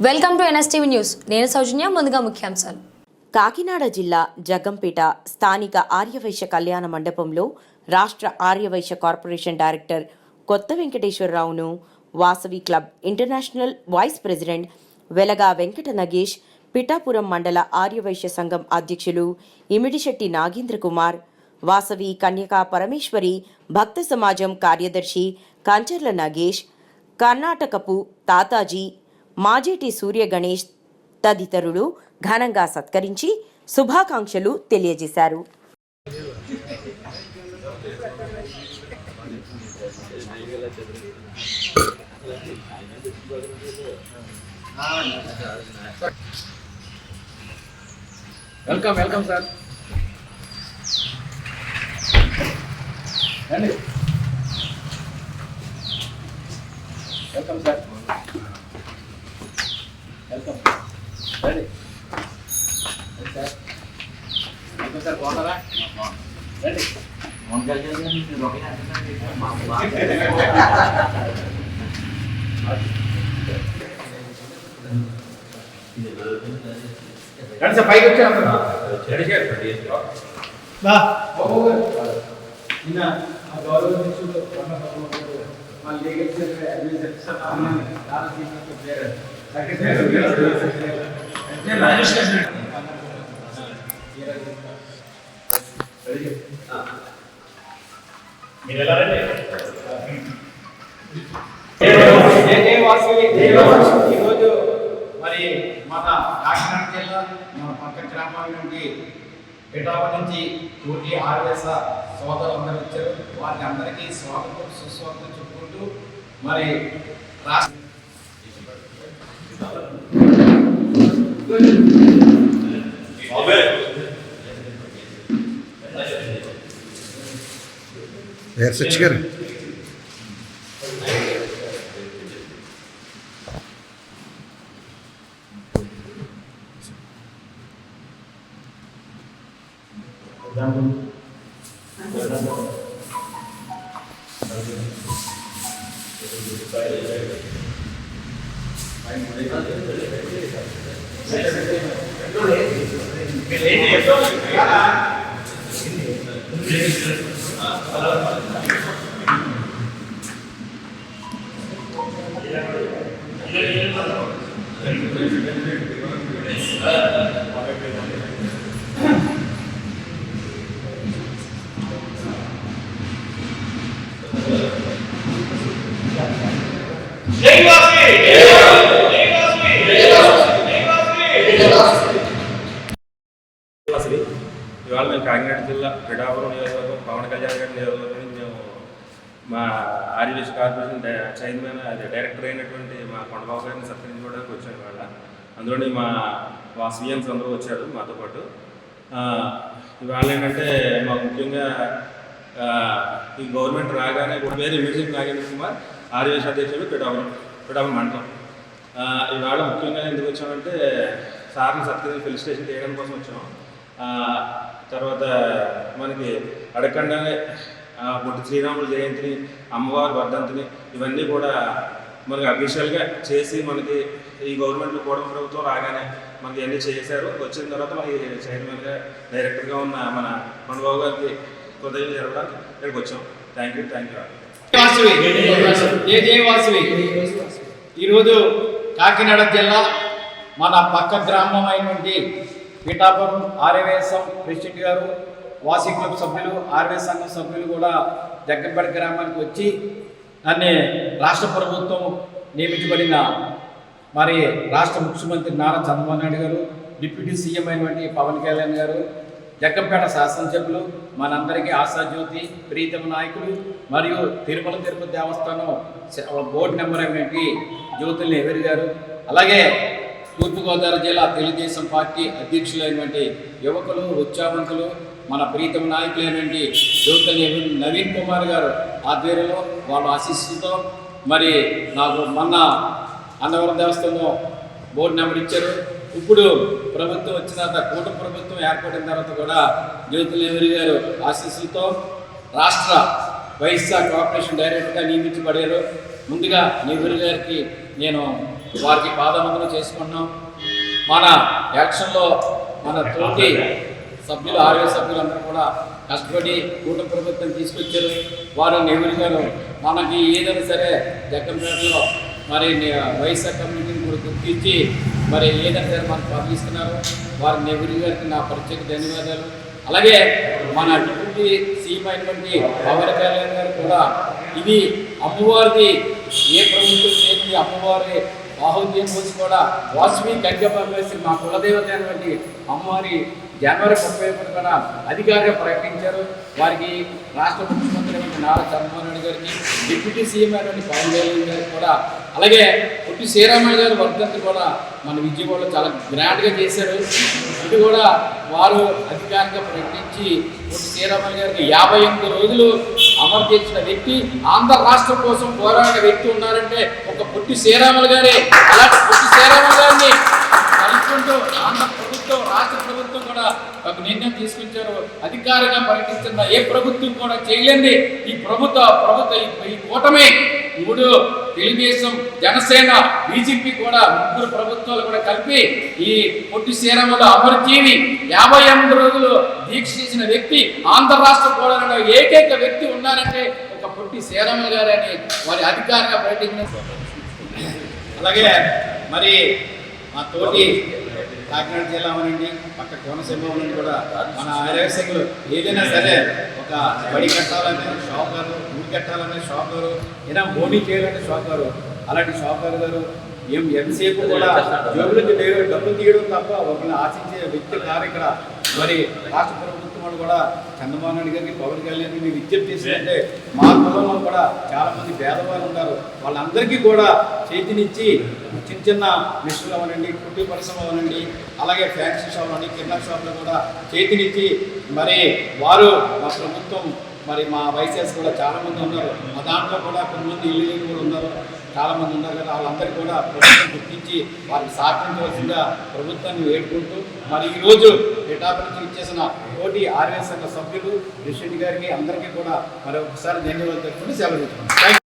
Welcome to NSTV news. నేను సౌజన్య ముందుగా ముఖ్యాంశాలు. కాకినాడ జిల్లా జగ్గంపేట స్థానిక ఆర్యవైశ్య కళ్యాణ మండపంలో రాష్ట్ర ఆర్యవైశ్య కార్పొరేషన్ డైరెక్టర్ కొత్త వెంకటేశ్వరరావును Vasavi club international vice president Velaga Venkata Nagesh Pithapuram మండల ఆర్యవైశ్య సంఘం అధ్యక్షులు ఇమిడిశెట్టి నాగేంద్ర కుమార్ వాసవి కన్యకా పరమేశ్వరి భక్త సమాజం కార్యదర్శి కంచర్ల నగేష్ కర్ణాటకపు తాతాజీ మాజేటి సూర్య గణేష్ తదితరులు ఘనంగా సత్కరించి శుభాకాంక్షలు తెలియజేశారు. వెల్కమ్ వెల్కమ్ సార్ రండి వెల్కమ్ సార్ వెల్కమ్ రండి రండి సార్ వెల్కమ్ సార్ బాగున్నారా రండి రండి సార్ పైకి వచ్చాను నిన్న ఆ గౌరవ శిక్షులు మా లీగల్ మీరు ఎలా ఈరోజు మరి మన కాకినాడ జిల్లా మన పక్క గ్రామాల నుండి పిఠాప నుంచి కోటి ఆర్వేస సోదరులందరూ వచ్చారు వారిని అందరికీ స్వాగతం సుస్వాగతం చెప్పుకుంటూ మరి రాష్ట్ర Abi. Verse çıkarın. Ben bunu... Lenguaje Andhra Pradesh corporation chairman అదే డైరెక్టర్ అయినటువంటి మా కొండబాబు గారిని సత్కరించుకోవడానికి వచ్చాను ఇవాళ. అందులోని మా వాసవియన్స్ అందరూ వచ్చారు మాతో పాటు. ఇవాళ ఏంటంటే మాకు ముఖ్యంగా ఈ గవర్నమెంట్ రాగానే ఇప్పుడు పేరు మ్యూజిక్ నాగేంద్ర కుమార్ ఆర్యవేశ అధ్యక్షుడు పిఠాపురం పిఠాపురం మండలం. ఇవాళ ముఖ్యంగా ఎందుకు వచ్చామంటే సార్ని సత్కరించి ఫెలిస్టేషన్ స్టేషన్ చేయడం కోసం వచ్చాం. తర్వాత మనకి అడగకుండానే పొట్టి శ్రీరాముల జయంతిని అమ్మవారి వర్ధంతిని ఇవన్నీ కూడా మనకి అఫీషియల్గా చేసి మనకి ఈ గవర్నమెంట్ కూడా ప్రభుత్వం రాగానే మనకి అన్నీ చేశారు. వచ్చిన తర్వాత మనకి చైర్మన్గా డైరెక్టర్గా ఉన్న మన కొండబాబు గారికి కృతజ్ఞతలు జరగడానికి ఇక్కడికి వచ్చాం. Thank you thank you Vasavi. ఈరోజు కాకినాడ జిల్లా మన పక్క గ్రామం అయినటువంటి పీఠాపురం ఆర్యవేశం ప్రెసిడెంట్ గారు వాసింగ్ క్లబ్ సభ్యులు ఆర్యవేశ సంఘం సభ్యులు కూడా జగ్గంపేట గ్రామానికి వచ్చి నన్ను రాష్ట్ర ప్రభుత్వం నియమించబడిన మరి రాష్ట్ర ముఖ్యమంత్రి నారా చంద్రబాబు నాయుడు గారు డిప్యూటీ సీఎం అయినటువంటి పవన్ కళ్యాణ్ గారు జగ్గంపేట శాసనసభ్యులు మనందరికీ ఆశాజ్యోతి ప్రీతమ నాయకులు మరియు తిరుమల తిరుపతి దేవస్థానం బోర్డు నెంబర్ అయినటువంటి జ్యోతుల్ని ఎవరి గారు అలాగే తూర్పుగోదావరి జిల్లా తెలుగుదేశం పార్టీ అధ్యక్షులైనటువంటి యువకులు ఉత్సాహవంతులు మన ప్రీతం నాయకులైనటువంటి జ్యోతుల్ని నవీన్ కుమార్ గారు ఆధ్వర్యంలో వాళ్ళ ఆశీస్సులతో మరి నాకు మొన్న అన్నవరం దేవస్థానం బోర్డు నెంబర్ ఇచ్చారు. ఇప్పుడు ప్రభుత్వం వచ్చిన తర్వాత కూటమి ప్రభుత్వం ఏర్పడిన తర్వాత కూడా జ్యోతి నెహ్రూ గారు ఆశీస్సులతో రాష్ట్ర వైఎస్ఆర్ కార్పొరేషన్ డైరెక్టర్గా నియమించబడారు. ముందుగా నెహ్రూ గారికి నేను వారికి పాదవందనం చేసుకున్నాం. మన యాక్షన్లో మన తోటి సభ్యులు ఆరోగ్య సభ్యులందరూ కూడా కష్టపడి కూట ప్రభుత్వం తీసుకొచ్చారు. వారు నెహ్రూ గారు మనకి ఏదైనా సరే జగ్గంపేటలో మరి నే- వైఎస్ఆర్ కమ్యూనిటీని కూడా గుర్తించి మరి ఏదైనా సరే మనకు పంపిస్తున్నారు వారి నెహ్రూ గారికి నా ప్రత్యేక ధన్యవాదాలు. అలాగే మన డిప్యూటీ సీఎం అయినటువంటి పవన్ కళ్యాణ్ గారు కూడా ఇది అమ్మవారిది ఏ ప్రభుత్వం చేసింది అమ్మవారి బాహుద్యం పోసి కూడా వాసవి కన్యపరమేశ్వరి మా కులదేవత అయినటువంటి అమ్మవారి జనవరి ముప్పై ఒకటి కూడా అధికారిగా ప్రకటించారు. వారికి రాష్ట్ర ముఖ్యమంత్రి అయినటువంటి నారా చంద్రబాబు నాయుడు గారికి డిప్యూటీ సీఎం అయినటువంటి పవన్ కళ్యాణ్ గారికి కూడా అలాగే పొట్టి శ్రీరామయ్య గారి వర్ధంతి కూడా మన విజయవాడలో చాలా గ్రాండ్గా చేశారు. ఇది కూడా వారు అధికారికంగా ప్రకటించి పొట్టి శ్రీరామయ్య గారికి యాభై ఎనిమిది రోజులు అమర్చించిన వ్యక్తి ఆంధ్ర రాష్ట్రం కోసం పోరాడిన వ్యక్తి ఉన్నారంటే ఒక పొట్టి శ్రీరాములు గారే. అలాంటి పొట్టి శ్రీరాములు గారిని తీసుకొచ్చారు అధికారంగా ప్రకటిస్తున్న ఏ ప్రభుత్వం కూడా చేయలేంది. ఈ ప్రభుత్వ ప్రభుత్వ ఈ- కూటమి. మూడు తెలుగుదేశం జనసేన బీజేపీ కూడా ముగ్గురు ప్రభుత్వాలు కూడా కలిపి ఈ పొట్టి శ్రీరాములు అమరజీవి యాభై ఎనిమిది రోజులు దీక్ష చేసిన వ్యక్తి ఆంధ్ర రాష్ట్ర కూడా ఏకైక వ్యక్తి ఉన్నారంటే ఒక పొట్టి శ్రీరాములు గారు అని వారి అధికారంగా ప్రకటించిన అలాగే మరి మా తోటి కాకినాడ జిల్లా అవనండి పక్క కోనసీమ అవనండి కూడా మన ఆరోగ్యలు ఏదైనా సరే ఒక బడి కట్టాలనే షాపుగారు ఊరి కట్టాలనే షాపుగారు ఏదైనా బోనీ చేయాలంటే షాపుగారు అలాంటి షాపర్ గారు ఏం ఎంతసేపు కూడా జోబులకి డబ్బులు డబ్బులు తీయడం తప్ప ఒకరిని ఆశించే వ్యక్తి కారు ఇక్కడ. మరి రాష్ట్ర ప్రభుత్వం వాళ్ళు కూడా చంద్రబాబు నాయుడు గారికి పవన్ కళ్యాణ్ గారికి విజ్ఞప్తి చేసిందంటే మా కులంలో కూడా చాలా మంది పేదవాళ్ళు ఉన్నారు. వాళ్ళందరికీ కూడా చేతినిచ్చి చిన్న చిన్న మిషన్లు అవనండి కుట్టి పరిశ్రమ అవనండి అలాగే ఫ్యాక్టరీ షాప్ అవ్వండి కింద షాప్లో కూడా చేతినిచ్చి మరి వారు మా ప్రభుత్వం మరి మా వైసెస్ కూడా చాలా మంది ఉన్నారు. మా దాంట్లో కూడా కొంతమంది ఇల్లు కూడా ఉన్నారు. చాలామంది ఉన్నారు కదా వాళ్ళందరికీ కూడా ప్రభుత్వం గుర్తించి వారికి సహకరించవలసిందిగా ప్రభుత్వాన్ని వేడుకుంటూ మరి ఈరోజు పిఠాపు నుంచి ఇచ్చేసిన కోటి ఆర్ఎస్ సంఘ సభ్యులు రిషెడ్డి గారికి అందరికీ కూడా మరి ఒకసారి ధన్యవాదాలు తెలుపుకుంటూ సెలవు తీసుకున్నాను